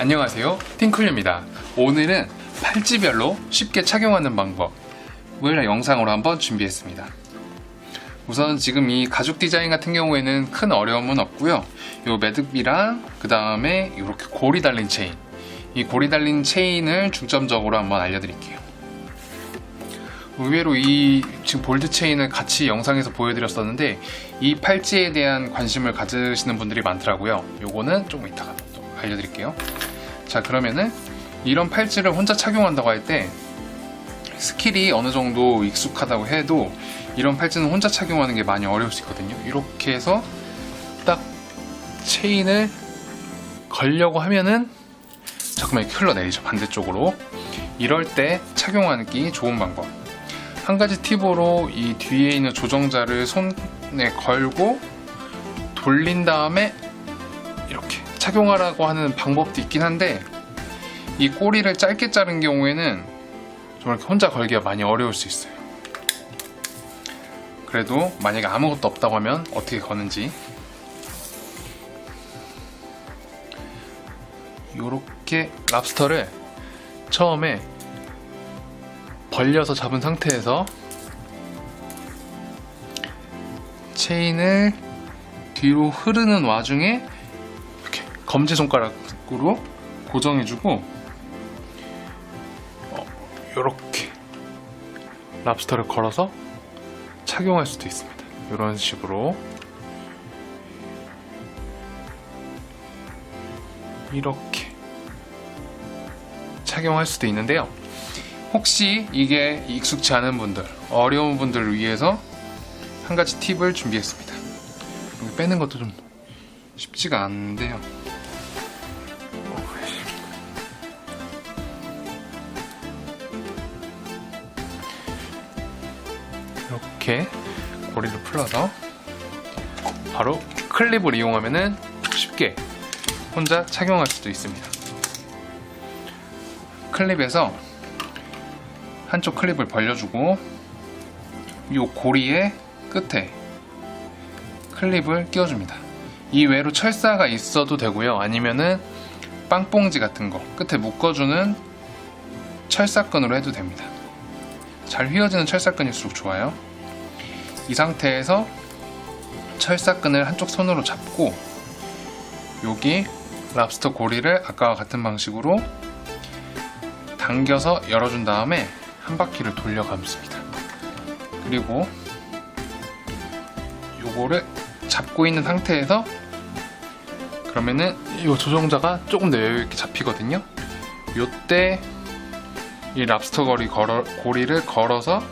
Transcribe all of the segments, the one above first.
안녕하세요. 팅클류입니다. 오늘은 팔찌별로 쉽게 착용하는 방법을 영상으로 한번 준비했습니다. 우선 지금 이 가죽 디자인 같은 경우에는 큰 어려움은 없고요. 요 매듭이랑 그 다음에 이렇게 고리 달린 체인. 이 고리 달린 체인을 중점적으로 한번 알려드릴게요. 의외로 이 지금 볼드 체인을 같이 영상에서 보여드렸었는데 이 팔찌에 대한 관심을 가지시는 분들이 많더라고요. 요거는 좀 이따가 또 알려드릴게요. 자 그러면은 이런 팔찌를 혼자 착용한다고 할 때 스킬이 어느 정도 익숙하다고 해도 이런 팔찌는 혼자 착용하는 게 많이 어려울 수 있거든요. 이렇게 해서 딱 체인을 걸려고 하면은 잠깐만 이렇게 흘러내리죠 반대쪽으로 이럴 때 착용하기 좋은 방법 한 가지 팁으로 이 뒤에 있는 조정자를 손에 걸고 돌린 다음에 이렇게 착용하라고 하는 방법도 있긴 한데 이 꼬리를 짧게 자른 경우에는 좀 이렇게 혼자 걸기가 많이 어려울 수 있어요. 그래도 만약에 아무것도 없다고 하면 어떻게 거는지 이렇게 랍스터를 처음에 벌려서 잡은 상태에서 체인을 뒤로 흐르는 와중에 검지 손가락으로 고정해주고 이렇게 랍스터를 걸어서 착용할 수도 있습니다. 이런 식으로 이렇게 착용할 수도 있는데요. 혹시 이게 익숙치 않은 분들, 어려운 분들을 위해서 한 가지 팁을 준비했습니다. 빼는 것도 좀 쉽지가 않은데요. 이렇게 고리를 풀어서 바로 클립을 이용하면은 쉽게 혼자 착용할 수도 있습니다. 클립에서 한쪽 클립을 벌려주고 이 고리의 끝에 클립을 끼워줍니다. 이 외로 철사가 있어도 되고요. 아니면은 빵뽕지 같은 거 끝에 묶어주는 철사끈으로 해도 됩니다. 잘 휘어지는 철사끈일수록 좋아요. 이 상태에서 철사끈을 한쪽 손으로 잡고 여기 랍스터 고리를 아까와 같은 방식으로 당겨서 열어준 다음에 한 바퀴를 돌려 감습니다. 그리고 요거를 잡고 있는 상태에서 그러면은 이 조정자가 조금 더 여유 있게 잡히거든요. 요때 이 랍스터 거리 걸어, 고리를 걸어서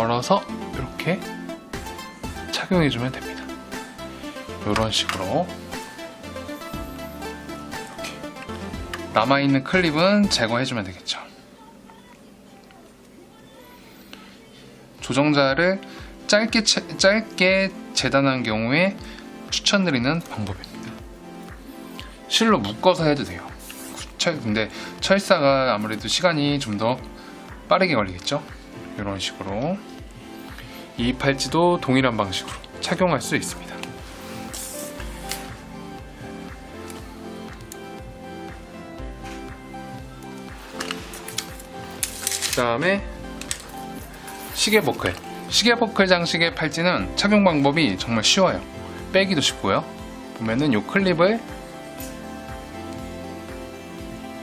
걸어서 이렇게 착용해주면 됩니다. 이런 식으로 이렇게 남아있는 클립은 제거해주면 되겠죠. 조정자를 짧게 채- 짧게 재단한 경우에 추천드리는 방법입니다. 실로 묶어서 해도 돼요. 철, 근데 철사가 아무래도 시간이 좀 더 빠르게 걸리겠죠? 이런 식으로 이 팔찌도 동일한 방식으로 착용할 수 있습니다. 그 다음에 시계 버클. 시계 버클 장식의 팔찌는 착용 방법이 정말 쉬워요. 빼기도 쉽고요. 보면은 요 클립을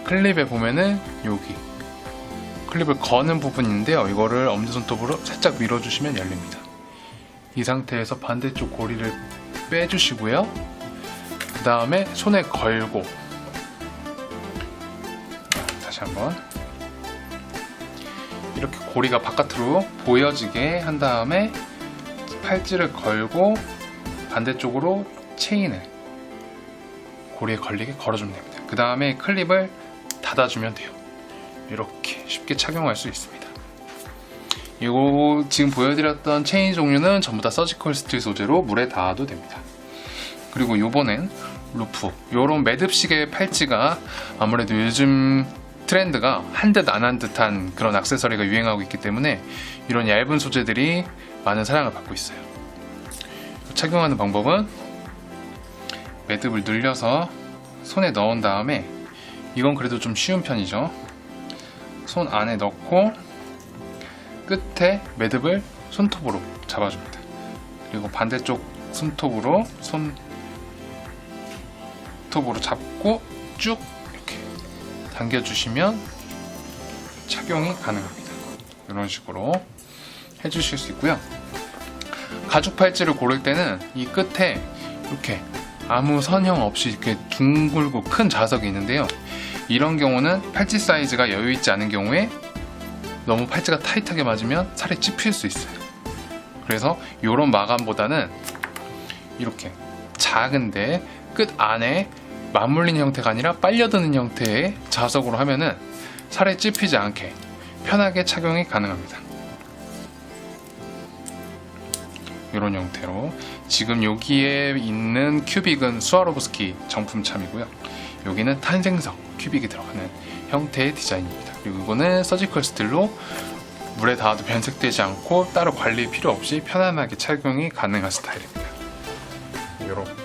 클립에 보면은 여기 클립을 거는 부분인데요. 이거를 엄지손톱으로 살짝 밀어주시면 열립니다. 이 상태에서 반대쪽 고리를 빼주시고요. 그 다음에 손에 걸고 다시 한번 이렇게 고리가 바깥으로 보여지게 한 다음에 팔찌를 걸고 반대쪽으로 체인을 고리에 걸리게 걸어주면 됩니다. 그 다음에 클립을 닫아주면 돼요. 이렇게 쉽게 착용할 수 있습니다. 이거 지금 보여드렸던 체인 종류는 전부 다 서지컬 스틸 소재로 물에 닿아도 됩니다. 그리고 요번엔 루프, 요런 매듭식의 팔찌가 아무래도 요즘 트렌드가 한 듯 안 한 듯한 그런 액세서리가 유행하고 있기 때문에 이런 얇은 소재들이 많은 사랑을 받고 있어요. 착용하는 방법은 매듭을 늘려서 손에 넣은 다음에 이건 그래도 좀 쉬운 편이죠. 손 안에 넣고 끝에 매듭을 손톱으로 잡아줍니다. 그리고 반대쪽 손톱으로 손톱으로 잡고 쭉 이렇게 당겨주시면 착용이 가능합니다. 이런 식으로 해주실 수 있고요. 가죽 팔찌를 고를 때는 이 끝에 이렇게 아무 선형 없이 이렇게 둥글고 큰 자석이 있는데요. 이런 경우는 팔찌 사이즈가 여유 있지 않은 경우에 너무 팔찌가 타이트하게 맞으면 살이 찝힐 수 있어요. 그래서 이런 마감보다는 이렇게 작은데 끝 안에 맞물린 형태가 아니라 빨려드는 형태의 자석으로 하면은 살에 찝히지 않게 편하게 착용이 가능합니다. 이런 형태로 지금 여기에 있는 큐빅은 스와로브스키 정품참이고요. 여기는 탄생석 큐빅이 들어가는 형태의 디자인입니다. 그리고 이거는 서지컬 스틸로 물에 닿아도 변색되지 않고 따로 관리 필요 없이 편안하게 착용이 가능한 스타일입니다. 이렇게